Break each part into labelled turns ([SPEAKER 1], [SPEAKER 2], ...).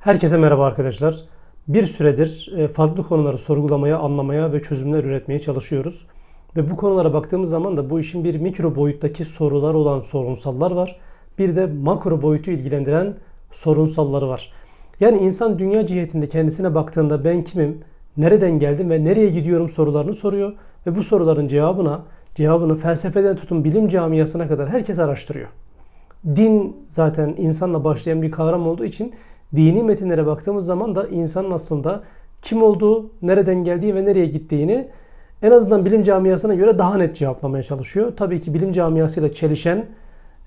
[SPEAKER 1] Herkese merhaba arkadaşlar. Bir süredir e, farklı konuları sorgulamaya, anlamaya ve çözümler üretmeye çalışıyoruz. Ve bu konulara baktığımız zaman da bu işin bir mikro boyuttaki sorular olan sorunsallar var. Bir de makro boyutu ilgilendiren sorunsalları var. Yani insan dünya cihetinde kendisine baktığında ben kimim, nereden geldim ve nereye gidiyorum sorularını soruyor. Ve bu soruların cevabına, cevabını felsefeden tutun bilim camiasına kadar herkes araştırıyor. Din zaten insanla başlayan bir kavram olduğu için dini metinlere baktığımız zaman da insanın aslında kim olduğu, nereden geldiği ve nereye gittiğini en azından bilim camiasına göre daha net cevaplamaya çalışıyor. Tabii ki bilim camiasıyla çelişen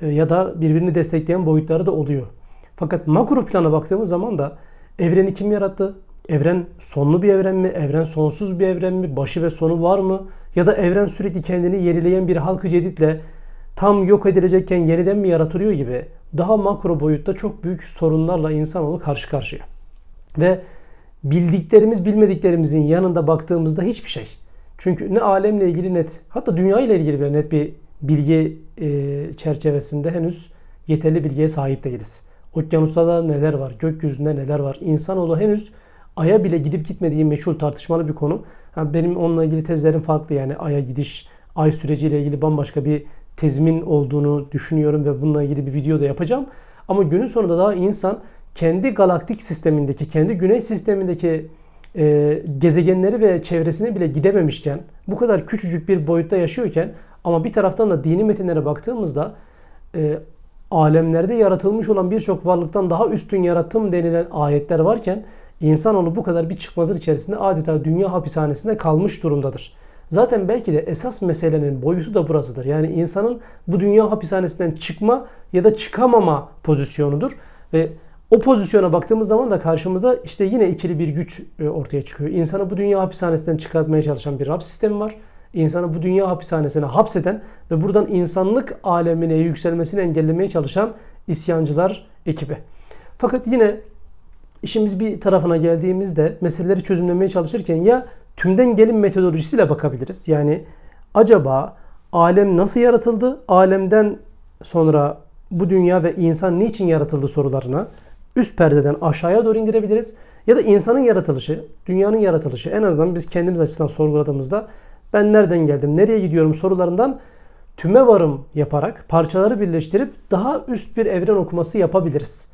[SPEAKER 1] e, ya da birbirini destekleyen boyutları da oluyor. Fakat makro plana baktığımız zaman da evreni kim yarattı? Evren sonlu bir evren mi? Evren sonsuz bir evren mi? Başı ve sonu var mı? Ya da evren sürekli kendini yenileyen bir halkı ceditle tam yok edilecekken yeniden mi yaratılıyor gibi daha makro boyutta çok büyük sorunlarla insanoğlu karşı karşıya. Ve bildiklerimiz bilmediklerimizin yanında baktığımızda hiçbir şey. Çünkü ne alemle ilgili net hatta dünya ile ilgili bile net bir bilgi e, çerçevesinde henüz yeterli bilgiye sahip değiliz. Okyanuslarda neler var, gökyüzünde neler var. İnsanoğlu henüz Ay'a bile gidip gitmediği meçhul tartışmalı bir konu. Yani benim onunla ilgili tezlerim farklı yani Ay'a gidiş, Ay süreciyle ilgili bambaşka bir tezimin olduğunu düşünüyorum ve bununla ilgili bir video da yapacağım. Ama günün sonunda daha insan kendi galaktik sistemindeki, kendi güneş sistemindeki e, gezegenleri ve çevresine bile gidememişken, bu kadar küçücük bir boyutta yaşıyorken ama bir taraftan da dini metinlere baktığımızda e, alemlerde yaratılmış olan birçok varlıktan daha üstün yarattım denilen ayetler varken insanoğlu bu kadar bir çıkmazın içerisinde adeta dünya hapishanesinde kalmış durumdadır. Zaten belki de esas meselenin boyutu da burasıdır. Yani insanın bu dünya hapishanesinden çıkma ya da çıkamama pozisyonudur. Ve o pozisyona baktığımız zaman da karşımızda işte yine ikili bir güç e, ortaya çıkıyor. İnsanı bu dünya hapishanesinden çıkartmaya çalışan bir Rab sistemi var. İnsanı bu dünya hapishanesine hapseden ve buradan insanlık alemine yükselmesini engellemeye çalışan isyancılar ekibi. Fakat yine işimiz bir tarafına geldiğimizde meseleleri çözümlemeye çalışırken ya tümden gelin metodolojisiyle bakabiliriz. Yani acaba alem nasıl yaratıldı? Alemden sonra bu dünya ve insan niçin yaratıldı sorularına üst perdeden aşağıya doğru indirebiliriz. Ya da insanın yaratılışı, dünyanın yaratılışı en azından biz kendimiz açısından sorguladığımızda ben nereden geldim, nereye gidiyorum sorularından tüme varım yaparak parçaları birleştirip daha üst bir evren okuması yapabiliriz.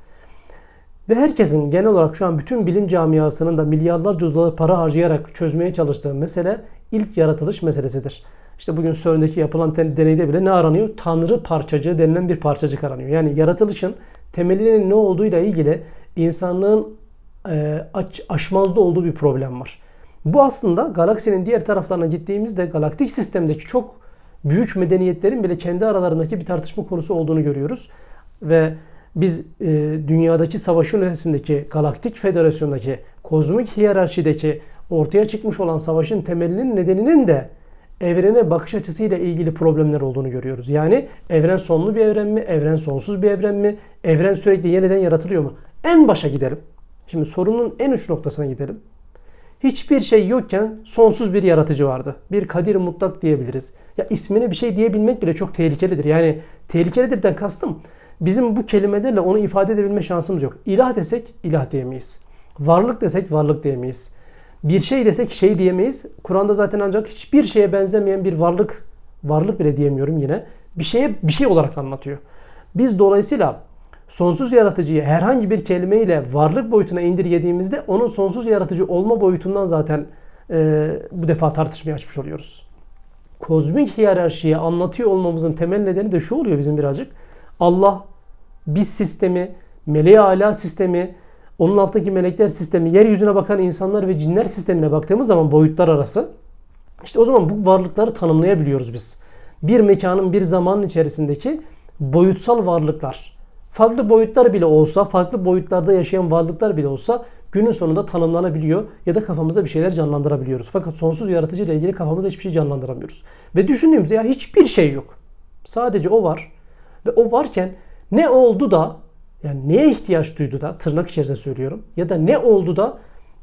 [SPEAKER 1] Ve herkesin genel olarak şu an bütün bilim camiasının da milyarlarca dolar para harcayarak çözmeye çalıştığı mesele ilk yaratılış meselesidir. İşte bugün CERN'deki yapılan deneyde bile ne aranıyor? Tanrı parçacığı denilen bir parçacık aranıyor. Yani yaratılışın temelinin ne olduğuyla ilgili insanlığın e, aç, aşmazda olduğu bir problem var. Bu aslında galaksinin diğer taraflarına gittiğimizde galaktik sistemdeki çok büyük medeniyetlerin bile kendi aralarındaki bir tartışma konusu olduğunu görüyoruz. Ve biz e, dünyadaki savaşın ötesindeki galaktik federasyondaki kozmik hiyerarşideki ortaya çıkmış olan savaşın temelinin nedeninin de evrene bakış açısıyla ilgili problemler olduğunu görüyoruz. Yani evren sonlu bir evren mi? Evren sonsuz bir evren mi? Evren sürekli yeniden yaratılıyor mu? En başa gidelim. Şimdi sorunun en uç noktasına gidelim. Hiçbir şey yokken sonsuz bir yaratıcı vardı. Bir kadir mutlak diyebiliriz. Ya ismine bir şey diyebilmek bile çok tehlikelidir. Yani tehlikelidirden kastım bizim bu kelimelerle onu ifade edebilme şansımız yok. İlah desek ilah diyemeyiz. Varlık desek varlık diyemeyiz. Bir şey desek şey diyemeyiz. Kur'an'da zaten ancak hiçbir şeye benzemeyen bir varlık, varlık bile diyemiyorum yine. Bir şeye bir şey olarak anlatıyor. Biz dolayısıyla sonsuz yaratıcıyı herhangi bir kelimeyle varlık boyutuna indirgediğimizde onun sonsuz yaratıcı olma boyutundan zaten e, bu defa tartışmaya açmış oluyoruz. Kozmik hiyerarşiyi anlatıyor olmamızın temel nedeni de şu oluyor bizim birazcık. Allah biz sistemi, meleği ala sistemi, onun alttaki melekler sistemi, yeryüzüne bakan insanlar ve cinler sistemine baktığımız zaman boyutlar arası işte o zaman bu varlıkları tanımlayabiliyoruz biz. Bir mekanın bir zamanın içerisindeki boyutsal varlıklar. Farklı boyutlar bile olsa, farklı boyutlarda yaşayan varlıklar bile olsa günün sonunda tanımlanabiliyor ya da kafamızda bir şeyler canlandırabiliyoruz. Fakat sonsuz yaratıcı ile ilgili kafamızda hiçbir şey canlandıramıyoruz. Ve düşündüğümüzde ya hiçbir şey yok. Sadece o var. Ve o varken ne oldu da yani neye ihtiyaç duydu da tırnak içerisinde söylüyorum ya da ne oldu da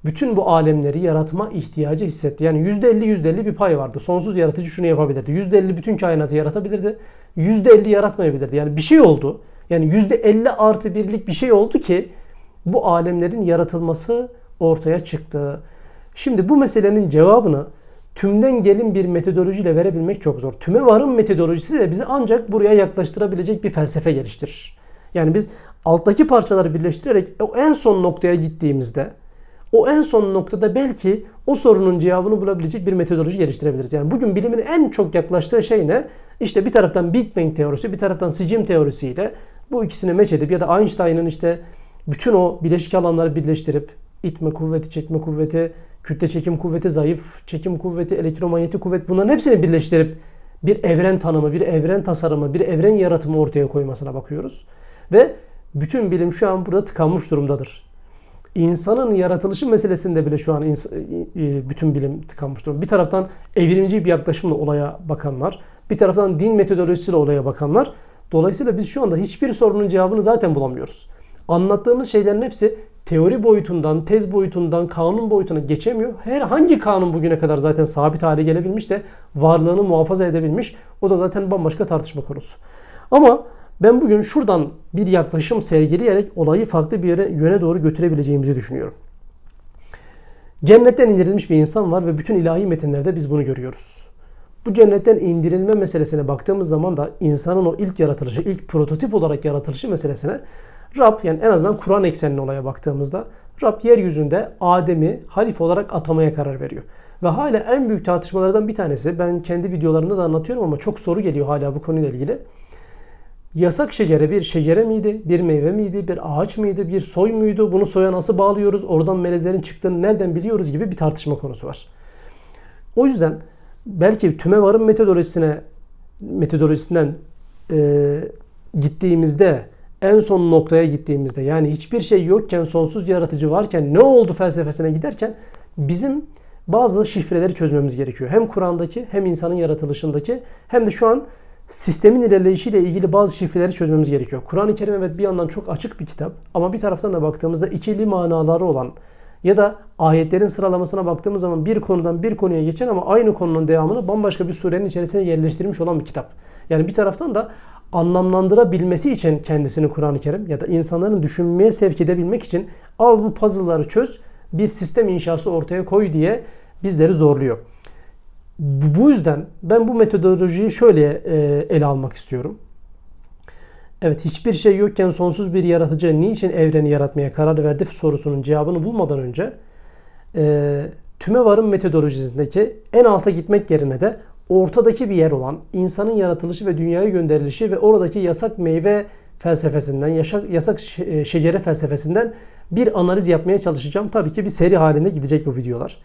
[SPEAKER 1] bütün bu alemleri yaratma ihtiyacı hissetti. Yani %50 %50 bir pay vardı. Sonsuz yaratıcı şunu yapabilirdi. %50 bütün kainatı yaratabilirdi. %50 yaratmayabilirdi. Yani bir şey oldu. Yani %50 artı birlik bir şey oldu ki bu alemlerin yaratılması ortaya çıktı. Şimdi bu meselenin cevabını tümden gelin bir metodolojiyle verebilmek çok zor. Tüme varım metodolojisi de bizi ancak buraya yaklaştırabilecek bir felsefe geliştirir. Yani biz alttaki parçaları birleştirerek o en son noktaya gittiğimizde o en son noktada belki o sorunun cevabını bulabilecek bir metodoloji geliştirebiliriz. Yani bugün bilimin en çok yaklaştığı şey ne? İşte bir taraftan Big Bang teorisi, bir taraftan sicim teorisiyle bu ikisini meç edip ya da Einstein'ın işte bütün o bileşik alanları birleştirip itme kuvveti, çekme kuvveti, kütle çekim kuvveti, zayıf çekim kuvveti, elektromanyetik kuvvet bunların hepsini birleştirip bir evren tanımı, bir evren tasarımı, bir evren yaratımı ortaya koymasına bakıyoruz. Ve bütün bilim şu an burada tıkanmış durumdadır. İnsanın yaratılışı meselesinde bile şu an bütün bilim tıkanmış durumda. Bir taraftan evrimci bir yaklaşımla olaya bakanlar, bir taraftan din metodolojisiyle olaya bakanlar. Dolayısıyla biz şu anda hiçbir sorunun cevabını zaten bulamıyoruz. Anlattığımız şeylerin hepsi teori boyutundan, tez boyutundan, kanun boyutuna geçemiyor. Her hangi kanun bugüne kadar zaten sabit hale gelebilmiş de varlığını muhafaza edebilmiş. O da zaten bambaşka tartışma konusu. Ama ben bugün şuradan bir yaklaşım sergileyerek olayı farklı bir yere yöne doğru götürebileceğimizi düşünüyorum. Cennetten indirilmiş bir insan var ve bütün ilahi metinlerde biz bunu görüyoruz. Bu cennetten indirilme meselesine baktığımız zaman da insanın o ilk yaratılışı, ilk prototip olarak yaratılışı meselesine Rab yani en azından Kur'an eksenli olaya baktığımızda Rab yeryüzünde Adem'i halife olarak atamaya karar veriyor. Ve hala en büyük tartışmalardan bir tanesi ben kendi videolarımda da anlatıyorum ama çok soru geliyor hala bu konuyla ilgili. Yasak şecere bir şecere miydi? Bir meyve miydi? Bir ağaç mıydı? Bir soy muydu? Bunu soya nasıl bağlıyoruz? Oradan melezlerin çıktığını nereden biliyoruz gibi bir tartışma konusu var. O yüzden belki tüme varım metodolojisine metodolojisinden e, gittiğimizde en son noktaya gittiğimizde yani hiçbir şey yokken sonsuz yaratıcı varken ne oldu felsefesine giderken bizim bazı şifreleri çözmemiz gerekiyor. Hem Kur'an'daki hem insanın yaratılışındaki hem de şu an sistemin ilerleyişiyle ilgili bazı şifreleri çözmemiz gerekiyor. Kur'an-ı Kerim evet bir yandan çok açık bir kitap ama bir taraftan da baktığımızda ikili manaları olan ya da ayetlerin sıralamasına baktığımız zaman bir konudan bir konuya geçen ama aynı konunun devamını bambaşka bir surenin içerisine yerleştirilmiş olan bir kitap. Yani bir taraftan da anlamlandırabilmesi için kendisini Kur'an-ı Kerim ya da insanların düşünmeye sevk edebilmek için al bu puzzle'ları çöz, bir sistem inşası ortaya koy diye bizleri zorluyor. Bu yüzden ben bu metodolojiyi şöyle e, ele almak istiyorum. Evet hiçbir şey yokken sonsuz bir yaratıcı niçin evreni yaratmaya karar verdi sorusunun cevabını bulmadan önce e, tüme varım metodolojisindeki en alta gitmek yerine de ortadaki bir yer olan insanın yaratılışı ve dünyaya gönderilişi ve oradaki yasak meyve felsefesinden, yasak, yasak şecere felsefesinden bir analiz yapmaya çalışacağım. Tabii ki bir seri halinde gidecek bu videolar.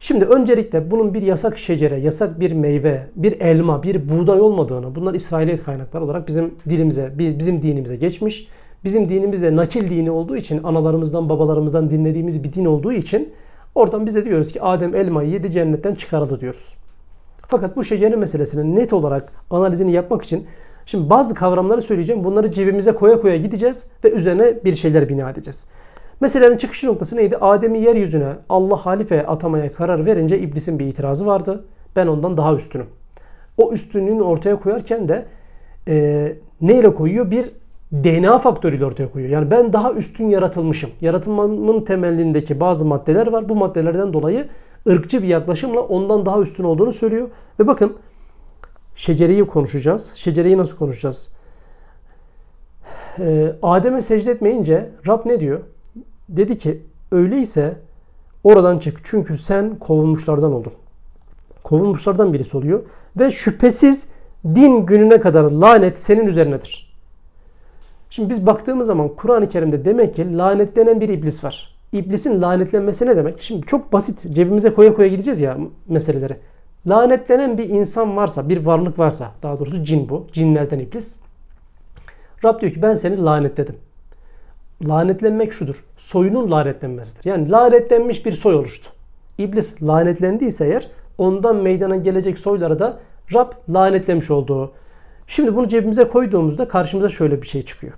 [SPEAKER 1] Şimdi öncelikle bunun bir yasak şecere, yasak bir meyve, bir elma, bir buğday olmadığını, bunlar İsraili kaynaklar olarak bizim dilimize, bizim dinimize geçmiş. Bizim dinimiz de nakil dini olduğu için, analarımızdan, babalarımızdan dinlediğimiz bir din olduğu için oradan bize diyoruz ki Adem elmayı yedi cennetten çıkarıldı diyoruz. Fakat bu şecere meselesinin net olarak analizini yapmak için şimdi bazı kavramları söyleyeceğim. Bunları cebimize koya koya gideceğiz ve üzerine bir şeyler bina edeceğiz. Meselenin çıkış noktası neydi? Adem'i yeryüzüne Allah halife atamaya karar verince iblisin bir itirazı vardı. Ben ondan daha üstünüm. O üstünlüğünü ortaya koyarken de e, neyle koyuyor? Bir DNA faktörüyle ortaya koyuyor. Yani ben daha üstün yaratılmışım. Yaratılmamın temelindeki bazı maddeler var. Bu maddelerden dolayı ırkçı bir yaklaşımla ondan daha üstün olduğunu söylüyor. Ve bakın şecereyi konuşacağız. Şecereyi nasıl konuşacağız? Ee, Adem'e secde etmeyince Rab ne diyor? Dedi ki öyleyse oradan çık. Çünkü sen kovulmuşlardan oldun. Kovulmuşlardan birisi oluyor. Ve şüphesiz din gününe kadar lanet senin üzerinedir. Şimdi biz baktığımız zaman Kur'an-ı Kerim'de demek ki lanetlenen bir iblis var. İblisin lanetlenmesi ne demek? Şimdi çok basit cebimize koya koya gideceğiz ya meseleleri. Lanetlenen bir insan varsa, bir varlık varsa, daha doğrusu cin bu, cinlerden iblis. Rab diyor ki ben seni lanetledim. Lanetlenmek şudur, soyunun lanetlenmesidir. Yani lanetlenmiş bir soy oluştu. İblis lanetlendiyse eğer ondan meydana gelecek soylara da Rab lanetlemiş olduğu. Şimdi bunu cebimize koyduğumuzda karşımıza şöyle bir şey çıkıyor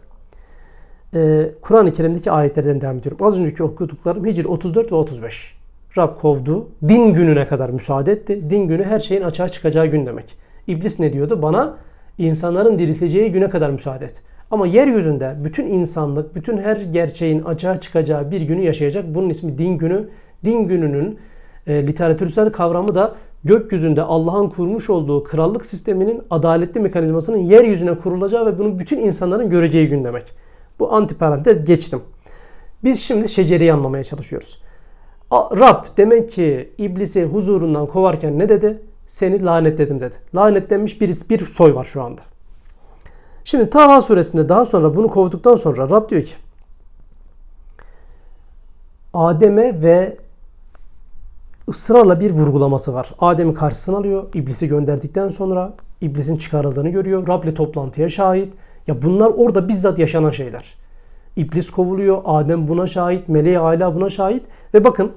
[SPEAKER 1] e, Kur'an-ı Kerim'deki ayetlerden devam ediyorum. Az önceki okuduklarım Hicr 34 ve 35. Rab kovdu. Din gününe kadar müsaade etti. Din günü her şeyin açığa çıkacağı gün demek. İblis ne diyordu? Bana insanların dirilteceği güne kadar müsaade et. Ama yeryüzünde bütün insanlık, bütün her gerçeğin açığa çıkacağı bir günü yaşayacak. Bunun ismi din günü. Din gününün e, literatürsel kavramı da gökyüzünde Allah'ın kurmuş olduğu krallık sisteminin adaletli mekanizmasının yeryüzüne kurulacağı ve bunu bütün insanların göreceği gün demek. Bu antiparantez geçtim. Biz şimdi şecereyi anlamaya çalışıyoruz. Rab demek ki iblisi huzurundan kovarken ne dedi? Seni lanetledim dedi. Lanetlenmiş bir, bir soy var şu anda. Şimdi Taha suresinde daha sonra bunu kovduktan sonra Rab diyor ki Adem'e ve ısrarla bir vurgulaması var. Adem'i karşısına alıyor. İblisi gönderdikten sonra iblisin çıkarıldığını görüyor. Rab'le toplantıya şahit. Ya bunlar orada bizzat yaşanan şeyler. İblis kovuluyor. Adem buna şahit. Meleği hala buna şahit. Ve bakın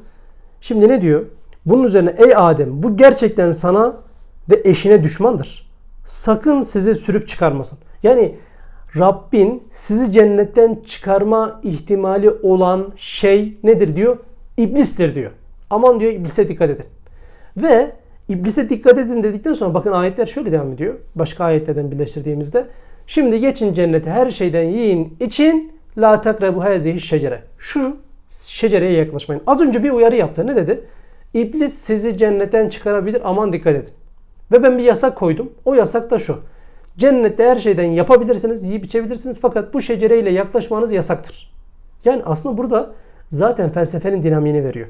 [SPEAKER 1] şimdi ne diyor? Bunun üzerine ey Adem bu gerçekten sana ve eşine düşmandır. Sakın sizi sürüp çıkarmasın. Yani Rabbin sizi cennetten çıkarma ihtimali olan şey nedir diyor? İblistir diyor. Aman diyor iblise dikkat edin. Ve iblise dikkat edin dedikten sonra bakın ayetler şöyle devam ediyor. Başka ayetlerden birleştirdiğimizde. Şimdi geçin cennete her şeyden yiyin için la takrebu hazihi şecere. Şu şecereye yaklaşmayın. Az önce bir uyarı yaptı. Ne dedi? İblis sizi cennetten çıkarabilir. Aman dikkat edin. Ve ben bir yasak koydum. O yasak da şu. Cennette her şeyden yapabilirsiniz, yiyip içebilirsiniz fakat bu şecereyle yaklaşmanız yasaktır. Yani aslında burada zaten felsefenin dinamiğini veriyor.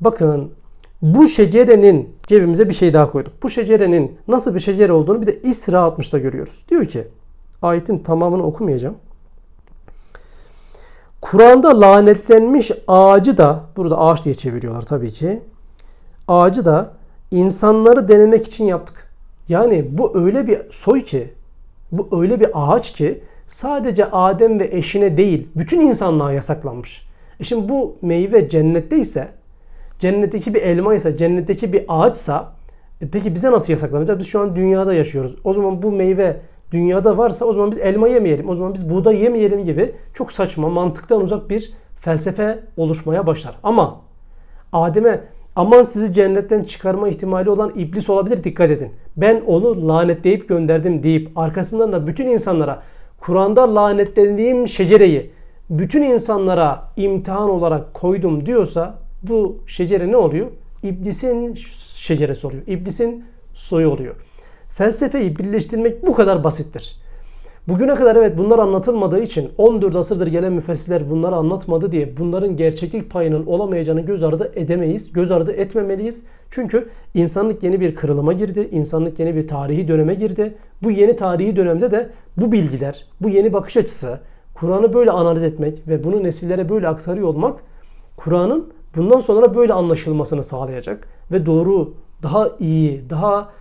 [SPEAKER 1] Bakın bu şecerenin cebimize bir şey daha koyduk. Bu şecerenin nasıl bir şecere olduğunu bir de İsra 60'ta görüyoruz. Diyor ki ayetin tamamını okumayacağım. Kur'an'da lanetlenmiş ağacı da burada ağaç diye çeviriyorlar tabii ki. Ağacı da insanları denemek için yaptık. Yani bu öyle bir soy ki, bu öyle bir ağaç ki sadece Adem ve eşine değil bütün insanlığa yasaklanmış. E şimdi bu meyve cennette ise, cennetteki bir elma ise, cennetteki bir ağaçsa e peki bize nasıl yasaklanacak? Biz şu an dünyada yaşıyoruz. O zaman bu meyve dünyada varsa o zaman biz elma yemeyelim, o zaman biz buğday yemeyelim gibi çok saçma, mantıktan uzak bir felsefe oluşmaya başlar. Ama Adem'e aman sizi cennetten çıkarma ihtimali olan iblis olabilir dikkat edin. Ben onu lanetleyip gönderdim deyip arkasından da bütün insanlara Kur'an'da lanetlendiğim şecereyi bütün insanlara imtihan olarak koydum diyorsa bu şecere ne oluyor? İblisin şeceresi oluyor. İblisin soyu oluyor. Felsefeyi birleştirmek bu kadar basittir. Bugüne kadar evet bunlar anlatılmadığı için 14 asırdır gelen müfessirler bunları anlatmadı diye bunların gerçeklik payının olamayacağını göz ardı edemeyiz. Göz ardı etmemeliyiz. Çünkü insanlık yeni bir kırılıma girdi. insanlık yeni bir tarihi döneme girdi. Bu yeni tarihi dönemde de bu bilgiler, bu yeni bakış açısı, Kur'an'ı böyle analiz etmek ve bunu nesillere böyle aktarıyor olmak Kur'an'ın bundan sonra böyle anlaşılmasını sağlayacak ve doğru, daha iyi, daha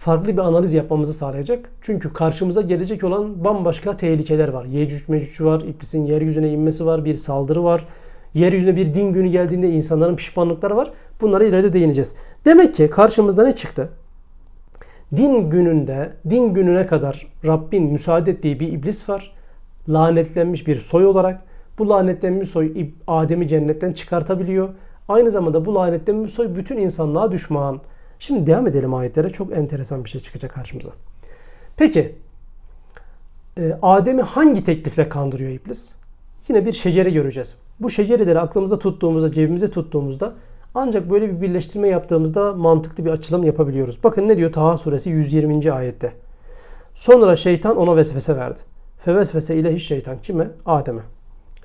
[SPEAKER 1] farklı bir analiz yapmamızı sağlayacak. Çünkü karşımıza gelecek olan bambaşka tehlikeler var. Yecüc mecüc var, iblisin yeryüzüne inmesi var, bir saldırı var. Yeryüzüne bir din günü geldiğinde insanların pişmanlıkları var. Bunlara ileride değineceğiz. Demek ki karşımızda ne çıktı? Din gününde, din gününe kadar Rabbin müsaade ettiği bir iblis var. Lanetlenmiş bir soy olarak. Bu lanetlenmiş soy Adem'i cennetten çıkartabiliyor. Aynı zamanda bu lanetlenmiş soy bütün insanlığa düşman. Şimdi devam edelim ayetlere. Çok enteresan bir şey çıkacak karşımıza. Peki e, Adem'i hangi teklifle kandırıyor iblis? Yine bir şecere göreceğiz. Bu şecereleri aklımızda tuttuğumuzda, cebimizde tuttuğumuzda ancak böyle bir birleştirme yaptığımızda mantıklı bir açılım yapabiliyoruz. Bakın ne diyor Taha suresi 120. ayette. Sonra şeytan ona vesvese verdi. Fevesvese ilahi şeytan kime? Adem'e.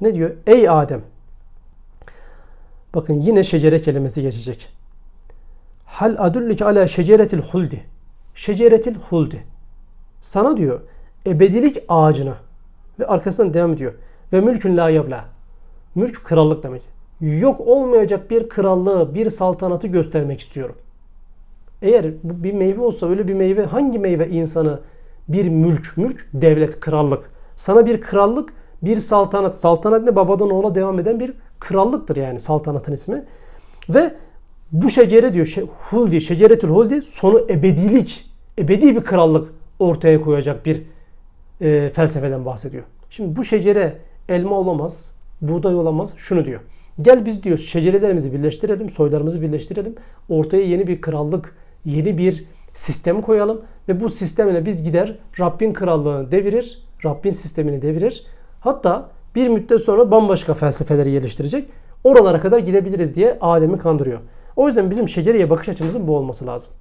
[SPEAKER 1] Ne diyor? Ey Adem. Bakın yine şecere kelimesi geçecek. Hal adullike ala şeceretil huldi. Şeceretil huldi. Sana diyor ebedilik ağacına ve arkasından devam ediyor. Ve mülkün la yabla. Mülk krallık demek. Yok olmayacak bir krallığı, bir saltanatı göstermek istiyorum. Eğer bu bir meyve olsa öyle bir meyve hangi meyve insanı bir mülk, mülk devlet, krallık. Sana bir krallık, bir saltanat. Saltanat ne? Babadan oğula devam eden bir krallıktır yani saltanatın ismi. Ve bu şecere diyor huldi, şeceretül huldi sonu ebedilik, ebedi bir krallık ortaya koyacak bir e, felsefeden bahsediyor. Şimdi bu şecere elma olamaz, buğday olamaz. Şunu diyor. Gel biz diyor şecerelerimizi birleştirelim, soylarımızı birleştirelim. Ortaya yeni bir krallık, yeni bir sistem koyalım ve bu sistemle biz gider Rabbin krallığını devirir. Rabbin sistemini devirir. Hatta bir müddet sonra bambaşka felsefeleri geliştirecek. Oralara kadar gidebiliriz diye Adem'i kandırıyor. O yüzden bizim şecereye bakış açımızın bu olması lazım.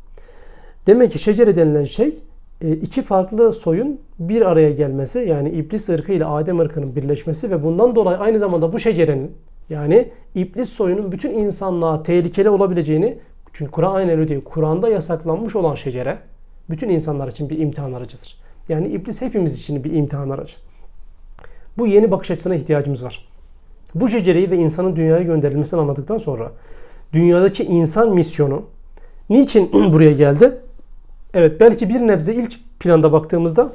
[SPEAKER 1] Demek ki şecere denilen şey e, iki farklı soyun bir araya gelmesi yani iblis ırkı ile Adem ırkının birleşmesi ve bundan dolayı aynı zamanda bu şecerenin yani iblis soyunun bütün insanlığa tehlikeli olabileceğini çünkü Kur'an aynen öyle diyor. Kur'an'da yasaklanmış olan şecere bütün insanlar için bir imtihan aracıdır. Yani iblis hepimiz için bir imtihan aracı. Bu yeni bakış açısına ihtiyacımız var. Bu şecereyi ve insanın dünyaya gönderilmesini anladıktan sonra dünyadaki insan misyonu niçin buraya geldi? Evet belki bir nebze ilk planda baktığımızda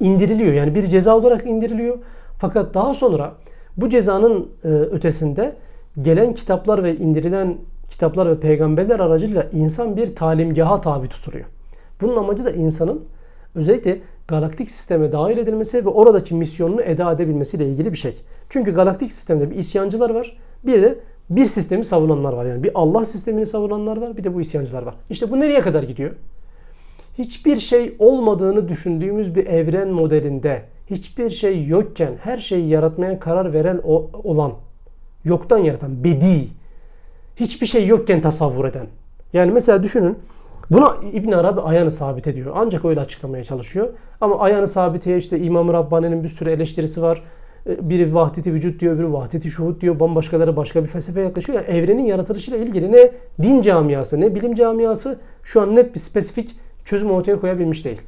[SPEAKER 1] indiriliyor. Yani bir ceza olarak indiriliyor. Fakat daha sonra bu cezanın e, ötesinde gelen kitaplar ve indirilen kitaplar ve peygamberler aracılığıyla insan bir talimgaha tabi tutuluyor. Bunun amacı da insanın özellikle galaktik sisteme dahil edilmesi ve oradaki misyonunu eda edebilmesiyle ilgili bir şey. Çünkü galaktik sistemde bir isyancılar var. Bir de bir sistemi savunanlar var. Yani bir Allah sistemini savunanlar var. Bir de bu isyancılar var. İşte bu nereye kadar gidiyor? Hiçbir şey olmadığını düşündüğümüz bir evren modelinde hiçbir şey yokken her şeyi yaratmaya karar veren o, olan, yoktan yaratan, bedi, hiçbir şey yokken tasavvur eden. Yani mesela düşünün Buna İbn Arabi ayağını sabit ediyor. Ancak öyle açıklamaya çalışıyor. Ama ayağını sabiteye işte İmam-ı Rabbani'nin bir sürü eleştirisi var. E, biri vahdeti vücut diyor, biri vahdeti şuhut diyor. Bambaşkaları başka bir felsefe yaklaşıyor. Yani evrenin yaratılışıyla ilgili ne din camiası ne bilim camiası şu an net bir spesifik çözüm ortaya koyabilmiş değil.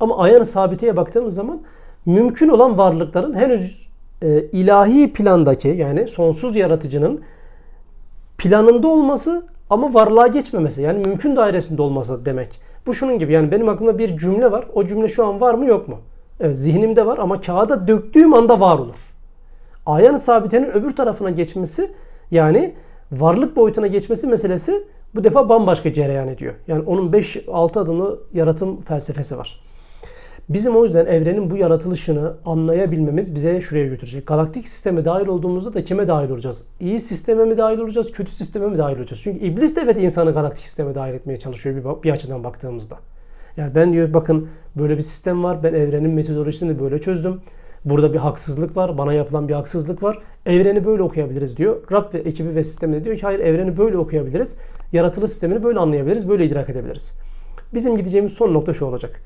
[SPEAKER 1] Ama ayağını sabiteye baktığımız zaman mümkün olan varlıkların henüz e, ilahi plandaki yani sonsuz yaratıcının planında olması ama varlığa geçmemesi yani mümkün dairesinde olması demek. Bu şunun gibi yani benim aklımda bir cümle var. O cümle şu an var mı yok mu? Evet zihnimde var ama kağıda döktüğüm anda var olur. Ayan sabitenin öbür tarafına geçmesi yani varlık boyutuna geçmesi meselesi bu defa bambaşka cereyan ediyor. Yani onun 5-6 adımlı yaratım felsefesi var. Bizim o yüzden evrenin bu yaratılışını anlayabilmemiz bize şuraya götürecek. Galaktik sisteme dahil olduğumuzda da kime dahil olacağız? İyi sisteme mi dahil olacağız, kötü sisteme mi dahil olacağız? Çünkü iblis de evet insanı galaktik sisteme dahil etmeye çalışıyor bir, bir açıdan baktığımızda. Yani ben diyor bakın böyle bir sistem var. Ben evrenin metodolojisini böyle çözdüm. Burada bir haksızlık var. Bana yapılan bir haksızlık var. Evreni böyle okuyabiliriz diyor. Rab ve ekibi ve sistemi diyor ki hayır evreni böyle okuyabiliriz. Yaratılış sistemini böyle anlayabiliriz. Böyle idrak edebiliriz. Bizim gideceğimiz son nokta şu olacak.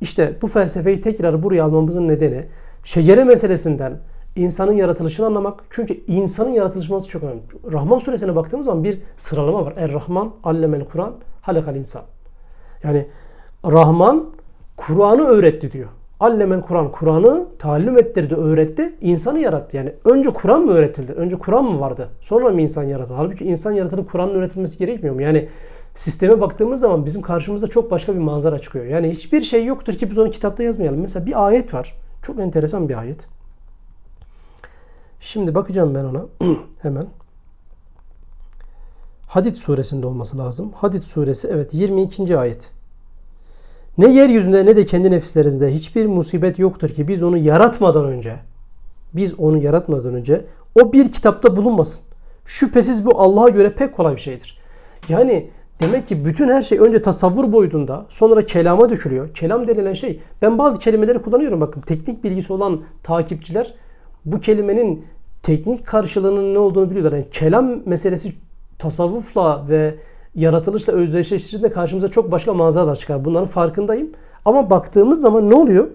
[SPEAKER 1] İşte bu felsefeyi tekrar buraya almamızın nedeni şecere meselesinden insanın yaratılışını anlamak. Çünkü insanın yaratılması çok önemli. Rahman suresine baktığımız zaman bir sıralama var. Er-Rahman, Allemel Kur'an, Halekal insan. Yani Rahman Kur'an'ı öğretti diyor. Allemel Kur'an, Kur'an'ı talim ettirdi, öğretti, insanı yarattı. Yani önce Kur'an mı öğretildi? Önce Kur'an mı vardı? Sonra mı insan yaratıldı? Halbuki insan yaratılıp Kur'an'ın öğretilmesi gerekmiyor mu? Yani sisteme baktığımız zaman bizim karşımıza çok başka bir manzara çıkıyor. Yani hiçbir şey yoktur ki biz onu kitapta yazmayalım. Mesela bir ayet var. Çok enteresan bir ayet. Şimdi bakacağım ben ona hemen. Hadid suresinde olması lazım. Hadid suresi evet 22. ayet. Ne yeryüzünde ne de kendi nefislerinizde hiçbir musibet yoktur ki biz onu yaratmadan önce biz onu yaratmadan önce o bir kitapta bulunmasın. Şüphesiz bu Allah'a göre pek kolay bir şeydir. Yani Demek ki bütün her şey önce tasavvur boyutunda sonra kelama dökülüyor. Kelam denilen şey ben bazı kelimeleri kullanıyorum bakın teknik bilgisi olan takipçiler bu kelimenin teknik karşılığının ne olduğunu biliyorlar. Yani kelam meselesi tasavvufla ve yaratılışla özdeşleştiğinde karşımıza çok başka manzaralar çıkar. Bunların farkındayım. Ama baktığımız zaman ne oluyor?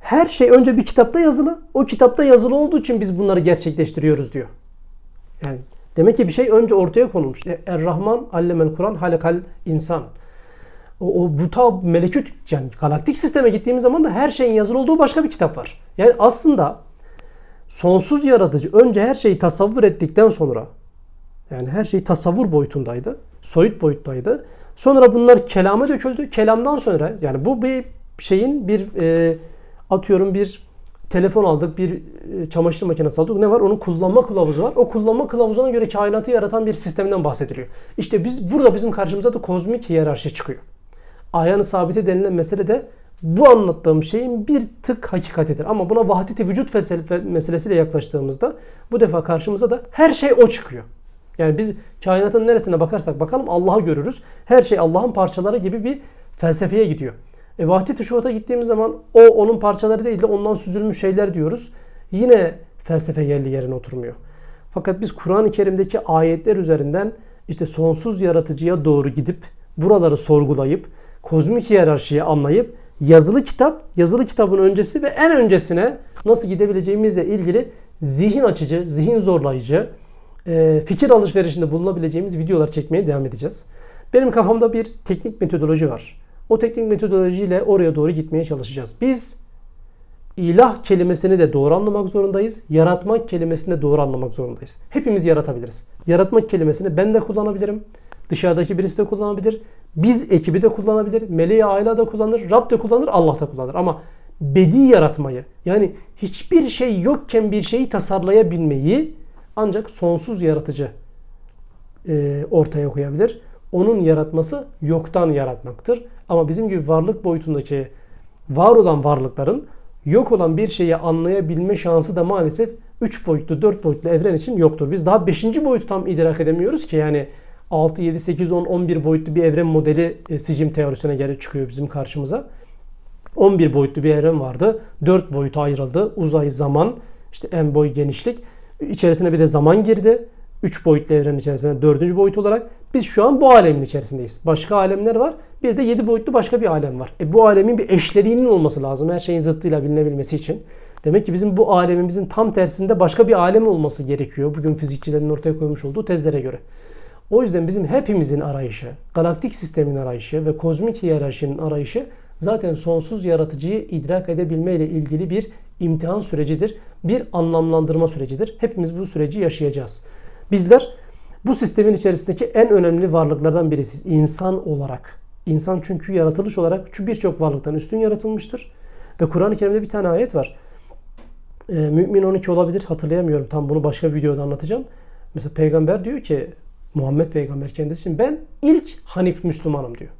[SPEAKER 1] Her şey önce bir kitapta yazılı. O kitapta yazılı olduğu için biz bunları gerçekleştiriyoruz diyor. Yani Demek ki bir şey önce ortaya konulmuş. E, Er-Rahman allemel Kur'an halekal insan. O, o bu ta melekut yani galaktik sisteme gittiğimiz zaman da her şeyin yazılı olduğu başka bir kitap var. Yani aslında sonsuz yaratıcı önce her şeyi tasavvur ettikten sonra yani her şey tasavvur boyutundaydı. Soyut boyuttaydı. Sonra bunlar kelama döküldü. Kelamdan sonra yani bu bir şeyin bir e, atıyorum bir telefon aldık, bir e, çamaşır makinesi aldık. Ne var? Onun kullanma kılavuzu var. O kullanma kılavuzuna göre kainatı yaratan bir sistemden bahsediliyor. İşte biz burada bizim karşımıza da kozmik hiyerarşi çıkıyor. Ayağını sabite denilen mesele de bu anlattığım şeyin bir tık hakikatidir. Ama buna vahdeti vücut meselesiyle yaklaştığımızda bu defa karşımıza da her şey o çıkıyor. Yani biz kainatın neresine bakarsak bakalım Allah'ı görürüz. Her şey Allah'ın parçaları gibi bir felsefeye gidiyor. E, vahdet-i şuhuta gittiğimiz zaman o onun parçaları değil de ondan süzülmüş şeyler diyoruz. Yine felsefe yerli yerine oturmuyor. Fakat biz Kur'an-ı Kerim'deki ayetler üzerinden işte sonsuz yaratıcıya doğru gidip buraları sorgulayıp kozmik hiyerarşiyi anlayıp yazılı kitap, yazılı kitabın öncesi ve en öncesine nasıl gidebileceğimizle ilgili zihin açıcı, zihin zorlayıcı, e, fikir alışverişinde bulunabileceğimiz videolar çekmeye devam edeceğiz. Benim kafamda bir teknik metodoloji var. O teknik metodolojiyle oraya doğru gitmeye çalışacağız. Biz ilah kelimesini de doğru anlamak zorundayız. Yaratmak kelimesini de doğru anlamak zorundayız. Hepimiz yaratabiliriz. Yaratmak kelimesini ben de kullanabilirim. Dışarıdaki birisi de kullanabilir. Biz ekibi de kullanabilir. Meleği Ayla da kullanır. Rab de kullanır. Allah da kullanır. Ama bedi yaratmayı yani hiçbir şey yokken bir şeyi tasarlayabilmeyi ancak sonsuz yaratıcı e, ortaya koyabilir. Onun yaratması yoktan yaratmaktır. Ama bizim gibi varlık boyutundaki var olan varlıkların yok olan bir şeyi anlayabilme şansı da maalesef 3 boyutlu 4 boyutlu evren için yoktur. Biz daha 5. boyutu tam idrak edemiyoruz ki yani 6, 7, 8, 10, 11 boyutlu bir evren modeli e, sicim teorisine göre çıkıyor bizim karşımıza. 11 boyutlu bir evren vardı. 4 boyuta ayrıldı. Uzay, zaman, işte en boy, genişlik. İçerisine bir de zaman girdi. 3 boyutlu evrenin içerisinde 4. boyut olarak biz şu an bu alemin içerisindeyiz. Başka alemler var. Bir de 7 boyutlu başka bir alem var. E bu alemin bir eşleriğinin olması lazım her şeyin zıttıyla bilinebilmesi için. Demek ki bizim bu alemimizin tam tersinde başka bir alem olması gerekiyor. Bugün fizikçilerin ortaya koymuş olduğu tezlere göre. O yüzden bizim hepimizin arayışı, galaktik sistemin arayışı ve kozmik hiyerarşinin arayışı zaten sonsuz yaratıcıyı idrak edebilme ile ilgili bir imtihan sürecidir. Bir anlamlandırma sürecidir. Hepimiz bu süreci yaşayacağız. Bizler bu sistemin içerisindeki en önemli varlıklardan birisiyiz. İnsan olarak. İnsan çünkü yaratılış olarak birçok varlıktan üstün yaratılmıştır. Ve Kur'an-ı Kerim'de bir tane ayet var. Ee, Mümin 12 olabilir hatırlayamıyorum. Tam bunu başka bir videoda anlatacağım. Mesela peygamber diyor ki Muhammed peygamber kendisi için ben ilk Hanif Müslümanım diyor.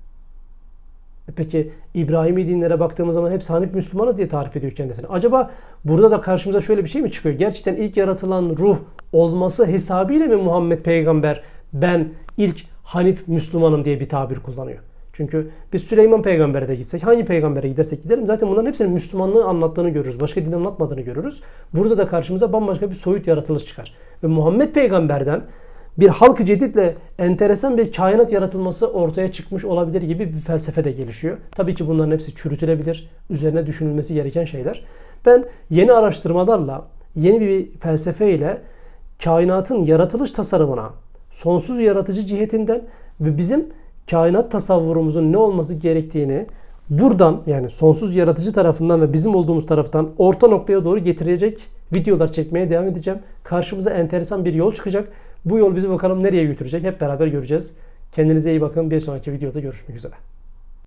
[SPEAKER 1] E Peki İbrahimi dinlere baktığımız zaman hepsi Hanif Müslümanız diye tarif ediyor kendisini. Acaba burada da karşımıza şöyle bir şey mi çıkıyor? Gerçekten ilk yaratılan ruh olması hesabıyla mi Muhammed peygamber ben ilk Hanif Müslümanım diye bir tabir kullanıyor? Çünkü biz Süleyman peygambere de gitsek, hangi peygambere gidersek gidelim zaten bunların hepsinin Müslümanlığı anlattığını görürüz. Başka din anlatmadığını görürüz. Burada da karşımıza bambaşka bir soyut yaratılış çıkar. Ve Muhammed peygamberden bir halk ceditle enteresan bir kainat yaratılması ortaya çıkmış olabilir gibi bir felsefe de gelişiyor. Tabii ki bunların hepsi çürütülebilir, üzerine düşünülmesi gereken şeyler. Ben yeni araştırmalarla, yeni bir felsefe ile kainatın yaratılış tasarımına, sonsuz yaratıcı cihetinden ve bizim kainat tasavvurumuzun ne olması gerektiğini buradan yani sonsuz yaratıcı tarafından ve bizim olduğumuz taraftan orta noktaya doğru getirecek videolar çekmeye devam edeceğim. Karşımıza enteresan bir yol çıkacak. Bu yol bizi bakalım nereye götürecek hep beraber göreceğiz. Kendinize iyi bakın. Bir sonraki videoda görüşmek üzere.